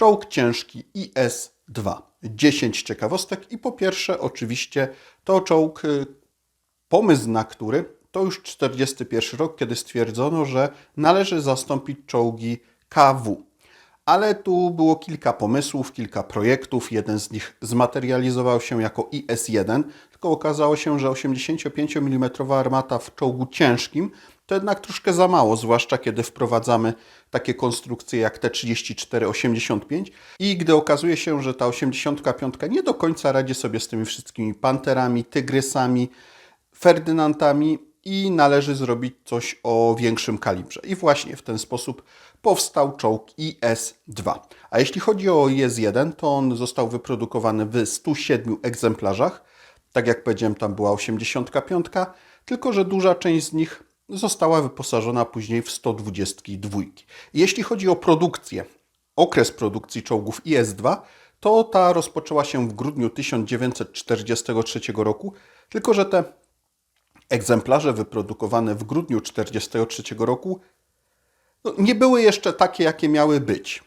Czołg ciężki IS-2. 10 ciekawostek i po pierwsze oczywiście to czołg, y, pomysł na który to już 41 rok, kiedy stwierdzono, że należy zastąpić czołgi KW. Ale tu było kilka pomysłów, kilka projektów. Jeden z nich zmaterializował się jako IS-1, tylko okazało się, że 85 mm armata w czołgu ciężkim to jednak troszkę za mało, zwłaszcza kiedy wprowadzamy takie konstrukcje jak T-34-85 i gdy okazuje się, że ta 85 nie do końca radzi sobie z tymi wszystkimi panterami, tygrysami, Ferdynandami i należy zrobić coś o większym kalibrze. I właśnie w ten sposób powstał czołg IS-2. A jeśli chodzi o IS-1, to on został wyprodukowany w 107 egzemplarzach. Tak jak powiedziałem, tam była 85, tylko że duża część z nich została wyposażona później w 122. Jeśli chodzi o produkcję, okres produkcji czołgów IS-2, to ta rozpoczęła się w grudniu 1943 roku, tylko że te egzemplarze wyprodukowane w grudniu 1943 roku no, nie były jeszcze takie, jakie miały być.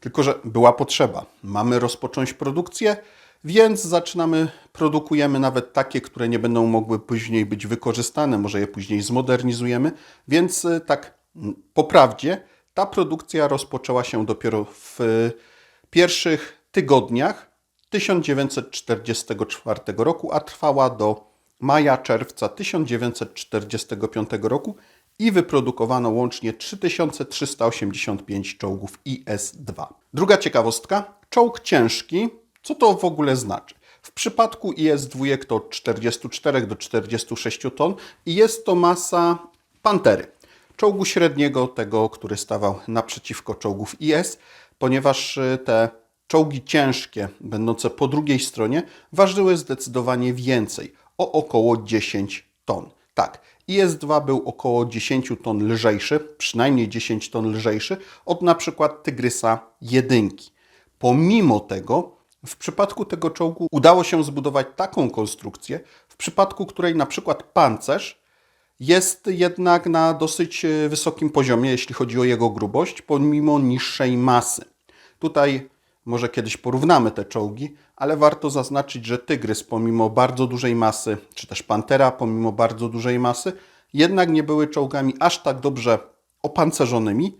Tylko, że była potrzeba. Mamy rozpocząć produkcję, więc zaczynamy, produkujemy nawet takie, które nie będą mogły później być wykorzystane, może je później zmodernizujemy. Więc y, tak po prawdzie ta produkcja rozpoczęła się dopiero w y, pierwszych tygodniach 1944 roku, a trwała do maja, czerwca 1945 roku i wyprodukowano łącznie 3385 czołgów IS-2. Druga ciekawostka, czołg ciężki, co to w ogóle znaczy? W przypadku IS-2 to od 44 do 46 ton i jest to masa Pantery, czołgu średniego, tego, który stawał naprzeciwko czołgów IS, ponieważ y, te czołgi ciężkie, będące po drugiej stronie, ważyły zdecydowanie więcej, o około 10 ton. Tak, IS-2 był około 10 ton lżejszy, przynajmniej 10 ton lżejszy od na przykład Tygrysa 1. Pomimo tego, w przypadku tego czołgu udało się zbudować taką konstrukcję, w przypadku której na przykład pancerz jest jednak na dosyć e, wysokim poziomie, jeśli chodzi o jego grubość, pomimo niższej masy. Tutaj może kiedyś porównamy te czołgi, ale warto zaznaczyć, że Tygrys pomimo bardzo dużej masy, czy też Pantera pomimo bardzo dużej masy, jednak nie były czołgami aż tak dobrze opancerzonymi,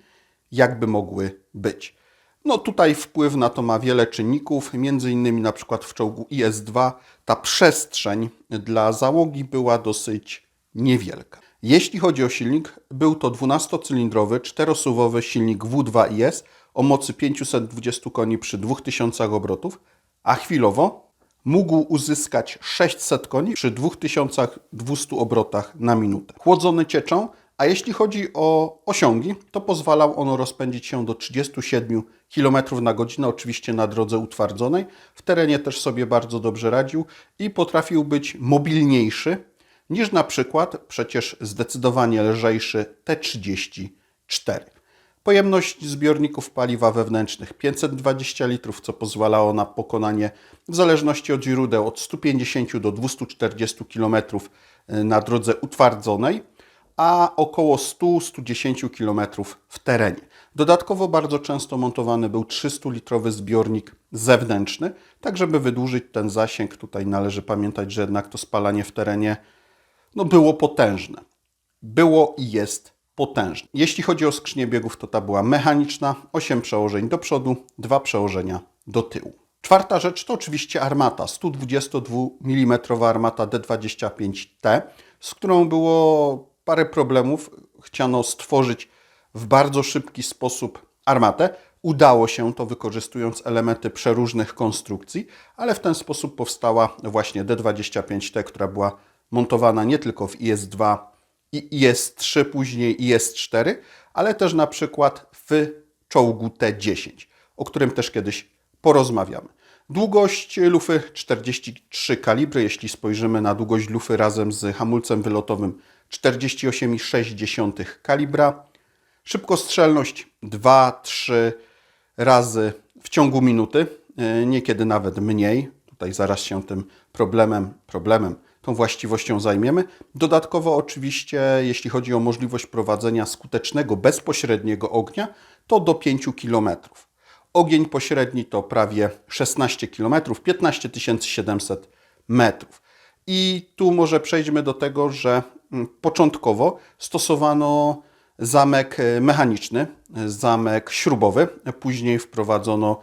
jakby mogły być. No tutaj wpływ na to ma wiele czynników, między innymi na przykład w czołgu IS-2 ta przestrzeń dla załogi była dosyć niewielka. Jeśli chodzi o silnik, był to 12-cylindrowy, czterosuwowy silnik W2IS o mocy 520 koni przy 2000 obrotów, a chwilowo mógł uzyskać 600 koni przy 2200 obrotach na minutę. Chłodzony cieczą, a jeśli chodzi o osiągi, to pozwalał on rozpędzić się do 37 km na godzinę, oczywiście na drodze utwardzonej. W terenie też sobie bardzo dobrze radził i potrafił być mobilniejszy niż na przykład przecież zdecydowanie lżejszy T-34. Pojemność zbiorników paliwa wewnętrznych 520 litrów, co pozwalało na pokonanie w zależności od źródeł od 150 do 240 km na drodze utwardzonej, a około 100-110 km w terenie. Dodatkowo bardzo często montowany był 300-litrowy zbiornik zewnętrzny, tak żeby wydłużyć ten zasięg. Tutaj należy pamiętać, że jednak to spalanie w terenie no, było potężne. Było i jest potężny. Jeśli chodzi o skrzynię biegów, to ta była mechaniczna, 8 przełożeń do przodu, 2 przełożenia do tyłu. Czwarta rzecz to oczywiście armata, 122 mm armata D25T, z którą było parę problemów. Chciano stworzyć w bardzo szybki sposób armatę. Udało się to wykorzystując elementy przeróżnych konstrukcji, ale w ten sposób powstała właśnie D25T, która była montowana nie tylko w IS-2 i IS-3, później IS-4, ale też na przykład w czołgu T-10, o którym też kiedyś porozmawiamy. Długość lufy 43 kalibry, jeśli spojrzymy na długość lufy razem z hamulcem wylotowym 48,6 kalibra. Szybkostrzelność 2-3 razy w ciągu minuty, e, niekiedy nawet mniej. Tutaj zaraz się tym problemem, problemem tą właściwością zajmiemy. Dodatkowo oczywiście, jeśli chodzi o możliwość prowadzenia skutecznego, bezpośredniego ognia, to do 5 km. Ogień pośredni to prawie 16 km, 15 700 metrów. I tu może przejdźmy do tego, że mm, początkowo stosowano zamek e, mechaniczny, zamek śrubowy, później wprowadzono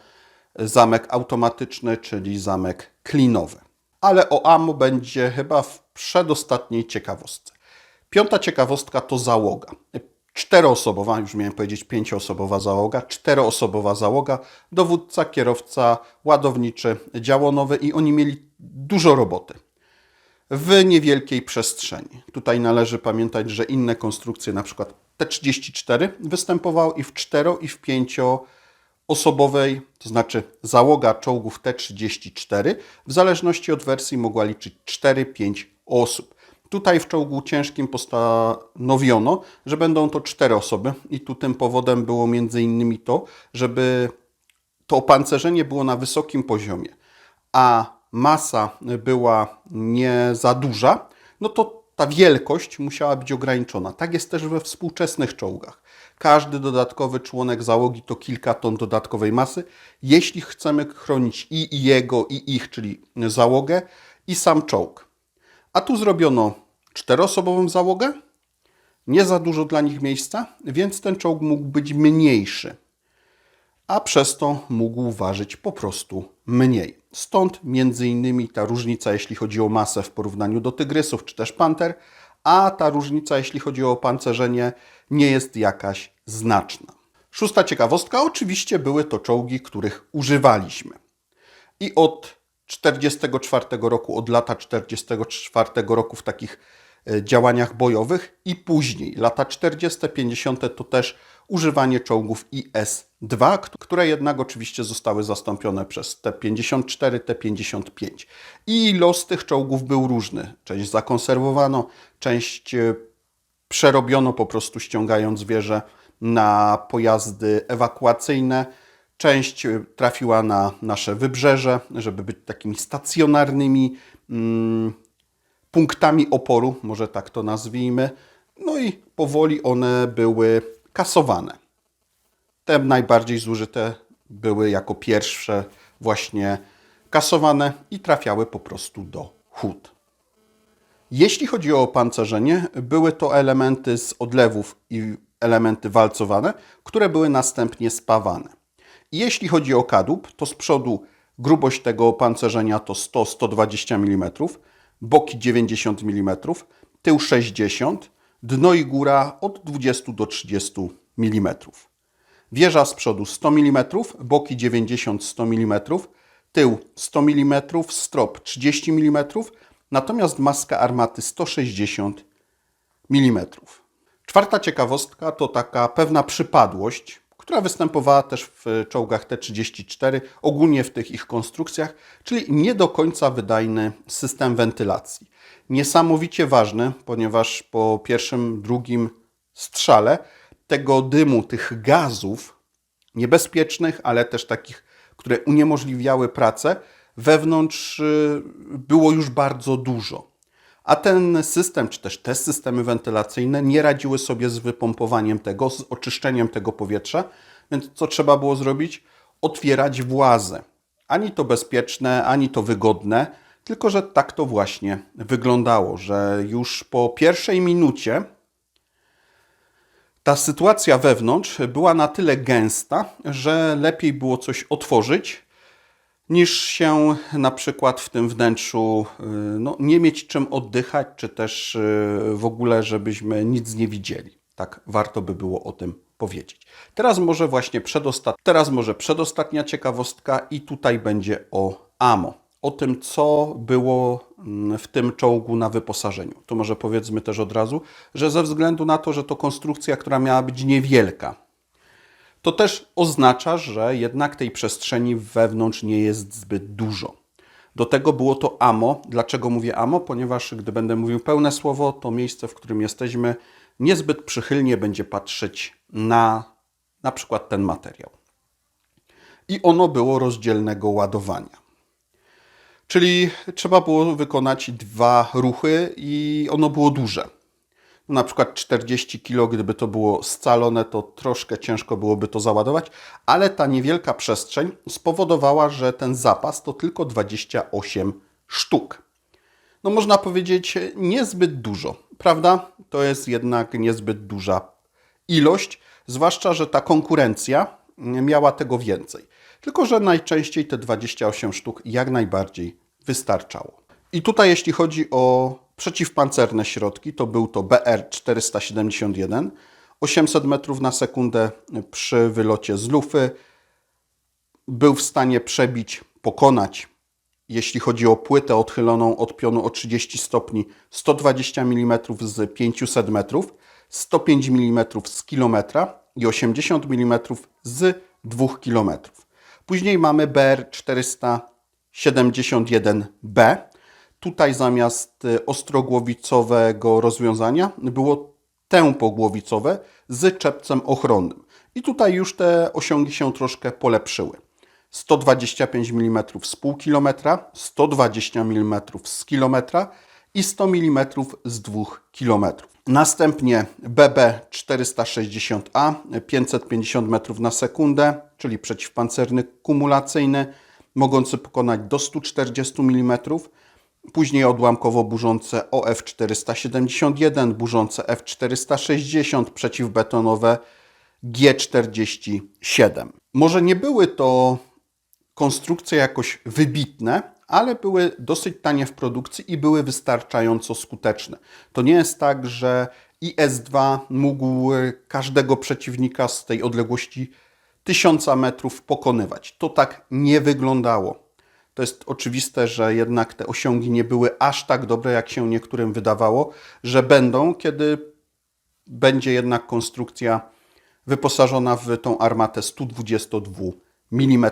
zamek automatyczny, czyli zamek klinowy. Ale o AMO będzie chyba w przedostatniej ciekawostce. Piąta ciekawostka to załoga. Czteroosobowa, już miałem powiedzieć pięcioosobowa załoga, czteroosobowa załoga, dowódca, kierowca, ładowniczy, działonowy i oni mieli dużo roboty w niewielkiej przestrzeni. Tutaj należy pamiętać, że inne konstrukcje, na przykład T-34, występowały i w cztero, i w pięcioosobowej, to znaczy załoga czołgów T-34, w zależności od wersji mogła liczyć 4-5 osób. Tutaj w czołgu ciężkim postanowiono, że będą to cztery osoby i tu tym powodem było innymi to, żeby to opancerzenie było na wysokim poziomie, a masa była nie za duża, no to ta wielkość musiała być ograniczona. Tak jest też we współczesnych czołgach. Każdy dodatkowy członek załogi to kilka ton dodatkowej masy. Jeśli chcemy chronić i jego, i ich, czyli załogę, i sam czołg. A tu zrobiono czteroosobową załogę, nie za dużo dla nich miejsca, więc ten czołg mógł być mniejszy, a przez to mógł ważyć po prostu mniej. Stąd między innymi ta różnica, jeśli chodzi o masę w porównaniu do tygrysów czy też panter, a ta różnica, jeśli chodzi o pancerzenie, nie jest jakaś znaczna. Szósta ciekawostka, oczywiście były to czołgi, których używaliśmy. I od 44 roku, od lata 44 roku w takich e, działaniach bojowych i później, lata 40, 50 to też używanie czołgów IS-2, które jednak oczywiście zostały zastąpione przez T-54, T-55. I los tych czołgów był różny. Część zakonserwowano, część e, przerobiono po prostu ściągając wieże na pojazdy ewakuacyjne. Część e, trafiła na nasze wybrzeże, żeby być takimi stacjonarnymi mm, punktami oporu, może tak to nazwijmy. No i powoli one były kasowane. Te najbardziej zużyte były jako pierwsze właśnie kasowane i trafiały po prostu do hut. Jeśli chodzi o opancerzenie, były to elementy z odlewów i elementy walcowane, które były następnie spawane. Jeśli chodzi o kadłub, to z przodu grubość tego opancerzenia to 100-120 mm, boki 90 mm, tył 60 dno i góra od 20 do 30 mm. Wieża z przodu 100 mm, boki 90-100 mm, tył 100 mm, strop 30 mm, natomiast maska armaty 160 mm. Czwarta ciekawostka to taka pewna przypadłość, która występowała też w czołgach T-34, ogólnie w tych ich konstrukcjach, czyli nie do końca wydajny system wentylacji. Niesamowicie ważny, ponieważ po pierwszym, drugim strzale tego dymu, tych gazów niebezpiecznych, ale też takich, które uniemożliwiały pracę, wewnątrz y, było już bardzo dużo. A ten system, czy też te systemy wentylacyjne nie radziły sobie z wypompowaniem tego, z oczyszczeniem tego powietrza, więc co trzeba było zrobić? Otwierać włazy. Ani to bezpieczne, ani to wygodne, tylko że tak to właśnie wyglądało, że już po pierwszej minucie ta sytuacja wewnątrz była na tyle gęsta, że lepiej było coś otworzyć, niż się na przykład w tym wnętrzu y, no, nie mieć czym oddychać, czy też y, w ogóle, żebyśmy nic nie widzieli. Tak warto by było o tym powiedzieć. Teraz może właśnie przedostat... Teraz może przedostatnia ciekawostka i tutaj będzie o AMO. O tym, co było mm, w tym czołgu na wyposażeniu. To może powiedzmy też od razu, że ze względu na to, że to konstrukcja, która miała być niewielka, to też oznacza, że jednak tej przestrzeni wewnątrz nie jest zbyt dużo. Do tego było to AMO. Dlaczego mówię AMO? Ponieważ gdy będę mówił pełne słowo, to miejsce, w którym jesteśmy, niezbyt przychylnie będzie patrzeć na na przykład ten materiał. I ono było rozdzielnego ładowania. Czyli trzeba było wykonać dwa ruchy i ono było duże. Na przykład 40 kg, gdyby to było scalone, to troszkę ciężko byłoby to załadować, ale ta niewielka przestrzeń spowodowała, że ten zapas to tylko 28 sztuk. No można powiedzieć niezbyt dużo, prawda? To jest jednak niezbyt duża ilość, zwłaszcza, że ta konkurencja miała tego więcej. Tylko, że najczęściej te 28 sztuk jak najbardziej wystarczało. I tutaj, jeśli chodzi o przeciwpancerne środki, to był to BR-471, 800 metrów na sekundę przy wylocie z lufy. Był w stanie przebić, pokonać, jeśli chodzi o płytę odchyloną od pionu o 30 stopni, 120 mm z 500 metrów, 105 mm z kilometra i 80 mm z 2 km. Później mamy BR-471B. Tutaj zamiast y, ostrogłowicowego rozwiązania było tępogłowicowe z czepcem ochronnym. I tutaj już te osiągi się troszkę polepszyły. 125 mm z pół kilometra, 120 mm z kilometra i 100 mm z 2 km. Następnie BB460A 550 metrów na sekundę, czyli przeciwpancerny kumulacyjny, mogący pokonać do 140 mm. Później odłamkowo burzące OF471, burzące F460, przeciwbetonowe G47. Może nie były to konstrukcje jakoś wybitne, ale były dosyć tanie w produkcji i były wystarczająco skuteczne. To nie jest tak, że IS-2 mógł każdego przeciwnika z tej odległości 1000 metrów pokonywać. To tak nie wyglądało. To jest oczywiste, że jednak te osiągi nie były aż tak dobre, jak się niektórym wydawało, że będą, kiedy będzie jednak konstrukcja wyposażona w tą armatę 122 mm.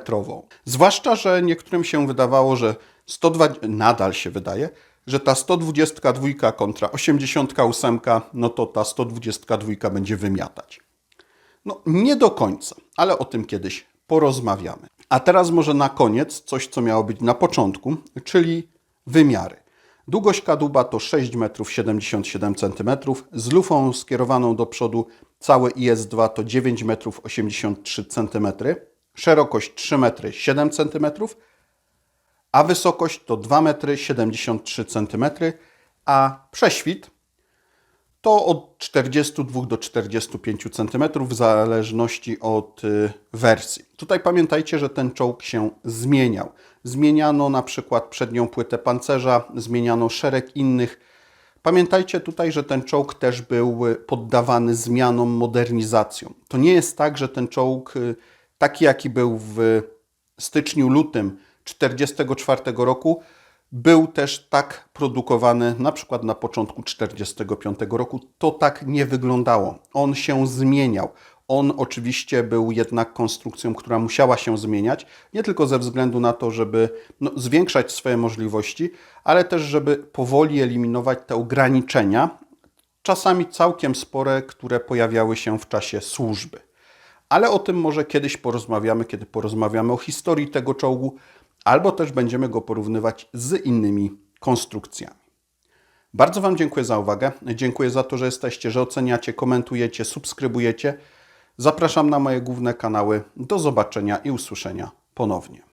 Zwłaszcza, że niektórym się wydawało, że 120, nadal się wydaje, że ta 122 kontra 88, no to ta 122 będzie wymiatać. No nie do końca, ale o tym kiedyś porozmawiamy. A teraz może na koniec coś, co miało być na początku, czyli wymiary. Długość kadłuba to 6 metrów 77 cm, z lufą skierowaną do przodu całe IS-2 to 9 metrów 83 cm, szerokość 3 metry 7 cm, a wysokość to 2 metry 73 cm, a prześwit to od 42 do 45 cm w zależności od y, wersji. Tutaj pamiętajcie, że ten czołg się zmieniał. Zmieniano na przykład przednią płytę pancerza, zmieniano szereg innych. Pamiętajcie tutaj, że ten czołg też był y, poddawany zmianom, modernizacjom. To nie jest tak, że ten czołg y, taki jaki był w styczniu, lutym 1944 roku, był też tak produkowany na przykład na początku 1945 roku. To tak nie wyglądało. On się zmieniał. On oczywiście był jednak konstrukcją, która musiała się zmieniać, nie tylko ze względu na to, żeby no, zwiększać swoje możliwości, ale też, żeby powoli eliminować te ograniczenia, czasami całkiem spore, które pojawiały się w czasie służby. Ale o tym może kiedyś porozmawiamy, kiedy porozmawiamy o historii tego czołgu, albo też będziemy go porównywać z innymi konstrukcjami. Bardzo Wam dziękuję za uwagę. Dziękuję za to, że jesteście, że oceniacie, komentujecie, subskrybujecie. Zapraszam na moje główne kanały. Do zobaczenia i usłyszenia ponownie.